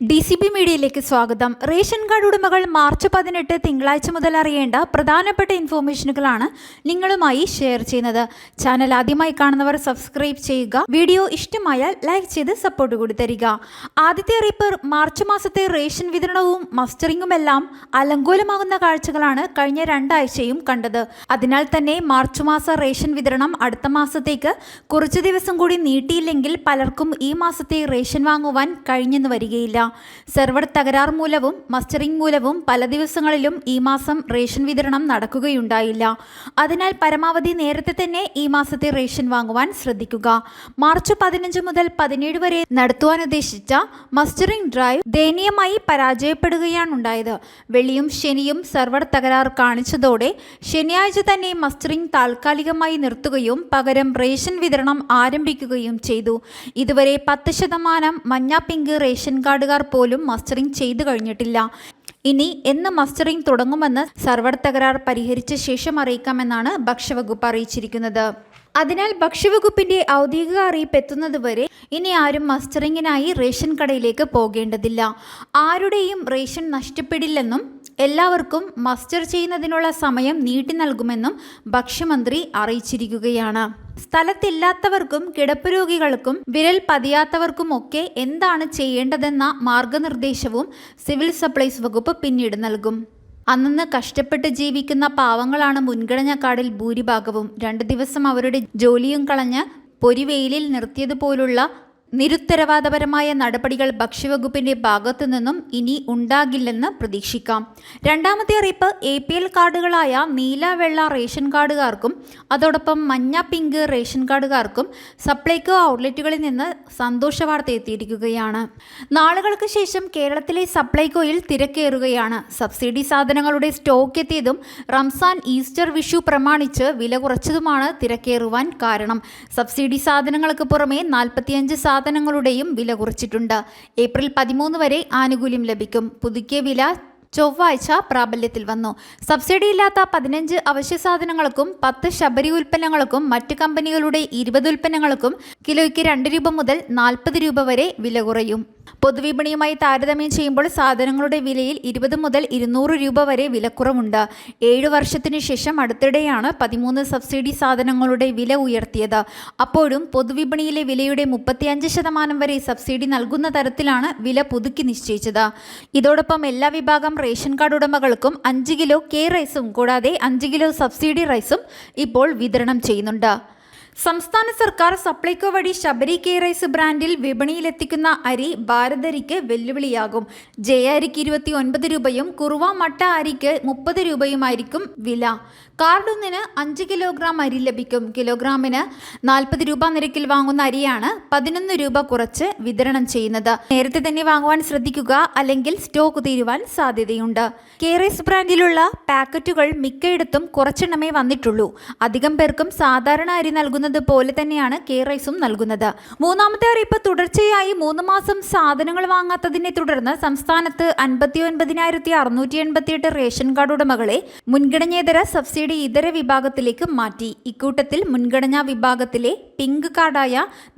D C B മീഡിയയിലേക്ക് സ്വാഗതം. Ration card ഉടമകൾ മാർച്ച് പതിനെട്ട് തിങ്കളാഴ്ച മുതൽ അറിയേണ്ട പ്രധാനപ്പെട്ട ഇൻഫോർമേഷനുകളാണ് നിങ്ങളുമായി ഷെയർ ചെയ്യുന്നത്. ചാനൽ ആദ്യമായി കാണുന്നവർ സബ്സ്ക്രൈബ് ചെയ്യുക വീഡിയോ ഇഷ്ടമായാൽ ലൈക്ക് ചെയ്ത് സപ്പോർട്ട് കൂടി തരിക. ആദ്യത്തെ അറിയിപ്പ് മാർച്ച് മാസത്തെ റേഷൻ വിതരണവും മസ്റ്ററിങ്ങുമെല്ലാം അലങ്കോലമാകുന്ന കാഴ്ചകളാണ് കഴിഞ്ഞ രണ്ടാഴ്ചയും കണ്ടത്. അതിനാൽ തന്നെ മാർച്ച് മാസ റേഷൻ വിതരണം അടുത്ത മാസത്തേക്ക് കുറച്ചു ദിവസം കൂടി നീട്ടിയില്ലെങ്കിൽ പലർക്കും ഈ മാസത്തെ റേഷൻ വാങ്ങുവാൻ കഴിഞ്ഞെന്ന് വരികയില്ല. സെർവർ തകരാർ മൂലവും മസ്റ്ററിംഗ് മൂലവും പല ദിവസങ്ങളിലും ഈ മാസം റേഷൻ വിതരണം നടക്കുകയുണ്ടായില്ല. അതിനാൽ പരമാവധി നേരത്തെ തന്നെ ഈ മാസത്തെ റേഷൻ വാങ്ങുവാൻ ശ്രദ്ധിക്കുക. മാർച്ച് പതിനഞ്ച് മുതൽ പതിനേഴ് വരെ നടത്തുവാൻ ഉദ്ദേശിച്ച മസ്റ്ററിംഗ് ഡ്രൈവ് ദയനീയമായി പരാജയപ്പെടുകയാണുണ്ടായത് വെള്ളിയും ശനിയും സെർവർ തകരാർ കാണിച്ചതോടെ ശനിയാഴ്ച തന്നെ മസ്റ്ററിംഗ് താൽക്കാലികമായി നിർത്തുകയും പകരം റേഷൻ വിതരണം ആരംഭിക്കുകയും ചെയ്തു. ഇതുവരെ പത്ത് ശതമാനം മഞ്ഞ പിങ്ക് റേഷൻ കാർഡുകാർ പോലും മസ്റ്ററിംഗ് ചെയ്തു കഴിഞ്ഞിട്ടില്ല. ഇനി എന്ന് മസ്റ്ററിംഗ് തുടങ്ങുമെന്ന് സർവർ തകരാർ പരിഹരിച്ച ശേഷം അറിയിക്കാമെന്നാണ് ഭക്ഷ്യവകുപ്പ് അറിയിച്ചിരിക്കുന്നത്. അതിനാൽ ഭക്ഷ്യവകുപ്പിന്റെ ഔദ്യോഗിക അറിയിപ്പ് എത്തുന്നതുവരെ ഇനി ആരും മസ്റ്ററിങ്ങിനായി റേഷൻ കടയിലേക്ക് പോകേണ്ടതില്ല. ആരുടെയും റേഷൻ നഷ്ടപ്പെടില്ലെന്നും എല്ലാവർക്കും മസ്റ്റർ ചെയ്യുന്നതിനുള്ള സമയം നീട്ടി നൽകുമെന്നും ഭക്ഷ്യമന്ത്രി അറിയിച്ചിരിക്കുകയാണ്. സ്ഥലത്തില്ലാത്തവർക്കും കിടപ്പ് രോഗികൾക്കും വിരൽ പതിയാത്തവർക്കുമൊക്കെ എന്താണ് ചെയ്യേണ്ടതെന്ന മാർഗനിർദ്ദേശവും സിവിൽ സപ്ലൈസ് വകുപ്പ് പിന്നീട് നൽകും. അന്നന്ന് കഷ്ടപ്പെട്ട് ജീവിക്കുന്ന പാവങ്ങളാണ് മുൻഗണന കാർഡിൽ ഭൂരിഭാഗവും. രണ്ടു ദിവസം അവരുടെ ജോലിയും കളഞ്ഞ് പൊരിവെയിലിൽ നിർത്തിയതുപോലുള്ള നിരുത്തരവാദപരമായ നടപടികൾ ഭക്ഷ്യവകുപ്പിന്റെ ഭാഗത്തു നിന്നും ഇനി ഉണ്ടാകില്ലെന്ന് പ്രതീക്ഷിക്കാം. രണ്ടാമത്തെ അറിയിപ്പ് എ പി എൽ കാർഡുകളായ നീല വെള്ള റേഷൻ കാർഡുകാർക്കും അതോടൊപ്പം മഞ്ഞ പിങ്ക് റേഷൻ കാർഡുകാർക്കും സപ്ലൈകോ ഔട്ട്ലെറ്റുകളിൽ നിന്ന് സന്തോഷ വാർത്ത എത്തിയിരിക്കുകയാണ്. നാളുകൾക്ക് ശേഷം കേരളത്തിലെ സപ്ലൈകോയിൽ തിരക്കേറുകയാണ്. സബ്സിഡി സാധനങ്ങളുടെ സ്റ്റോക്ക് എത്തിയതും റംസാൻ ഈസ്റ്റർ വിഷു പ്രമാണിച്ച് വില കുറച്ചതുമാണ് തിരക്കേറുവാൻ കാരണം. സബ്സിഡി സാധനങ്ങൾക്ക് പുറമെ നാൽപ്പത്തിയഞ്ച് സാധനങ്ങളുടെയും വില കുറച്ചിട്ടുണ്ട്. ഏപ്രിൽ പതിമൂന്ന് വരെ ആനുകൂല്യം ലഭിക്കും. പുതുക്കിയ വില ചൊവ്വാഴ്ച പ്രാബല്യത്തിൽ വന്നു. സബ്സിഡി ഇല്ലാത്ത പതിനഞ്ച് അവശ്യ സാധനങ്ങൾക്കും പത്ത് ശബരി ഉൽപ്പന്നങ്ങൾക്കും മറ്റ് കമ്പനികളുടെ ഇരുപത് ഉൽപ്പന്നങ്ങൾക്കും കിലോയ്ക്ക് രണ്ട് രൂപ മുതൽ നാൽപ്പത് രൂപ വരെ വില കുറയും. പൊതുവിപണിയുമായി താരതമ്യം ചെയ്യുമ്പോൾ സാധനങ്ങളുടെ വിലയിൽ ഇരുപത് മുതൽ ഇരുന്നൂറ് രൂപ വരെ വിലക്കുറവുണ്ട്. ഏഴു വർഷത്തിനു ശേഷം അടുത്തിടെയാണ് പതിമൂന്ന് സബ്സിഡി സാധനങ്ങളുടെ വില ഉയർത്തിയത്. അപ്പോഴും പൊതുവിപണിയിലെ വിലയുടെ മുപ്പത്തിയഞ്ച് ശതമാനം വരെ സബ്സിഡി നൽകുന്ന തരത്തിലാണ് വില പുതുക്കി നിശ്ചയിച്ചത്. ഇതോടൊപ്പം എല്ലാ വിഭാഗം റേഷൻ കാർഡ് ഉടമകൾക്കും അഞ്ച് കിലോ കെ റൈസും കൂടാതെ അഞ്ച് കിലോ സബ്സിഡി റൈസും ഇപ്പോൾ വിതരണം ചെയ്യുന്നുണ്ട്. സംസ്ഥാന സർക്കാർ സപ്ലൈകോ വഴി ശബരി കെ റൈസ് ബ്രാൻഡിൽ വിപണിയിലെത്തിക്കുന്ന അരി ഭാരതരിക്ക് വെല്ലുവിളിയാകും. ജയ അരിക്ക് ഇരുപത്തി ഒൻപത് രൂപയും കുറുവ മട്ട അരിക്ക് മുപ്പത് രൂപയുമായിരിക്കും വില. കാർഡൊന്നിന് അഞ്ച് കിലോഗ്രാം അരി ലഭിക്കും. കിലോഗ്രാമിന് നാൽപ്പത് രൂപ നിരക്കിൽ വാങ്ങുന്ന അരിയാണ് പതിനൊന്ന് രൂപ കുറച്ച് വിതരണം ചെയ്യുന്നത്. നേരത്തെ തന്നെ വാങ്ങുവാൻ ശ്രദ്ധിക്കുക അല്ലെങ്കിൽ സ്റ്റോക്ക് തീരുവാൻ സാധ്യതയുണ്ട്. കെ റൈസ് ബ്രാൻഡിലുള്ള പാക്കറ്റുകൾ മിക്കയിടത്തും കുറച്ചെണ്ണമേ വന്നിട്ടുള്ളൂ. അധികം പേർക്കും സാധാരണ അരി നൽകുന്നത് പോലെ തന്നെയാണ് കെ റൈസും നൽകുന്നത്. മൂന്നാമത്തെ അറിയിപ്പ് തുടർച്ചയായി മൂന്ന് മാസം സാധനങ്ങൾ വാങ്ങാത്തതിനെ തുടർന്ന് സംസ്ഥാനത്ത് അൻപത്തി ഒൻപതിനായിരത്തി അറുന്നൂറ്റി എൺപത്തിയെട്ട് റേഷൻ കാർഡ് ഉടമകളെ മുൻഗണനേതര സബ്സിഡി ഇതര വിഭാഗത്തിലേക്ക് മാറ്റി. ഇക്കൂട്ടത്തിൽ മുൻഗണനാ വിഭാഗത്തിലെ പിങ്ക് കാർഡായ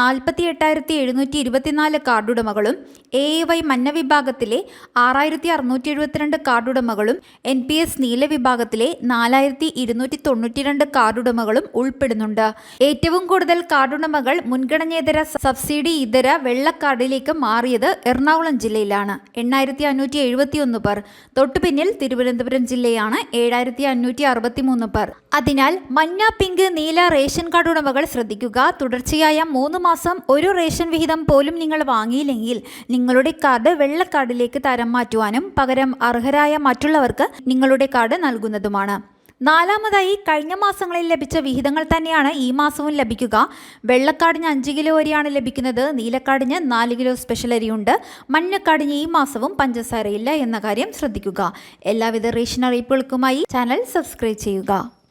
നാൽപ്പത്തി എട്ടായിരത്തി എഴുന്നൂറ്റി ഇരുപത്തിനാല് കാർഡുടമകളും എ എ വൈ മഞ്ഞ വിഭാഗത്തിലെ ആറായിരത്തി അറുന്നൂറ്റി എഴുപത്തിരണ്ട് കാർഡുടമകളും എൻ പി എസ് നീല വിഭാഗത്തിലെ നാലായിരത്തി ഇരുന്നൂറ്റി തൊണ്ണൂറ്റിരണ്ട് കാർഡുടമകളും ഉൾപ്പെടുന്നുണ്ട്. ഏറ്റവും കൂടുതൽ കാർഡുടമകൾ മുൻഗണനേതര സബ്സിഡി ഇതര വെള്ളക്കാർഡിലേക്ക് മാറിയത് എറണാകുളം ജില്ലയിലാണ്. എണ്ണായിരത്തി അഞ്ഞൂറ്റി എഴുപത്തി ഒന്ന് പേർ. തൊട്ടുപിന്നിൽ തിരുവനന്തപുരം ജില്ലയാണ് ഏഴായിരത്തി അഞ്ഞൂറ്റി അറുപത്തി മൂന്ന് പേർ. അതിനാൽ മഞ്ഞ പിങ്ക് നീല റേഷൻ കാർഡ് ഉടമകൾ ശ്രദ്ധിക്കുക. തുടർച്ചയായ മൂന്ന് മാസം ഒരു റേഷൻ വിഹിതം പോലും നിങ്ങൾ വാങ്ങിയില്ലെങ്കിൽ നിങ്ങളുടെ കാർഡ് വെള്ളക്കാർഡിലേക്ക് തരം മാറ്റുവാനും പകരം അർഹരായ മറ്റുള്ളവർക്ക് നിങ്ങളുടെ കാർഡ് നൽകുന്നതുമാണ്. നാലാമതായി കഴിഞ്ഞ മാസങ്ങളിൽ ലഭിച്ച വിഹിതങ്ങൾ തന്നെയാണ് ഈ മാസവും ലഭിക്കുക. വെള്ളക്കാടിന് അഞ്ച് കിലോ അരിയാണ് ലഭിക്കുന്നത്. നീലക്കാടിന് നാല് കിലോ സ്പെഷ്യൽ അരിയുണ്ട്. മഞ്ഞക്കാടിന് ഈ മാസവും പഞ്ചസാരയില്ല എന്ന കാര്യം ശ്രദ്ധിക്കുക. എല്ലാവിധ റേഷൻ അറിയിപ്പുകൾക്കുമായി ചാനൽ സബ്സ്ക്രൈബ് ചെയ്യുക.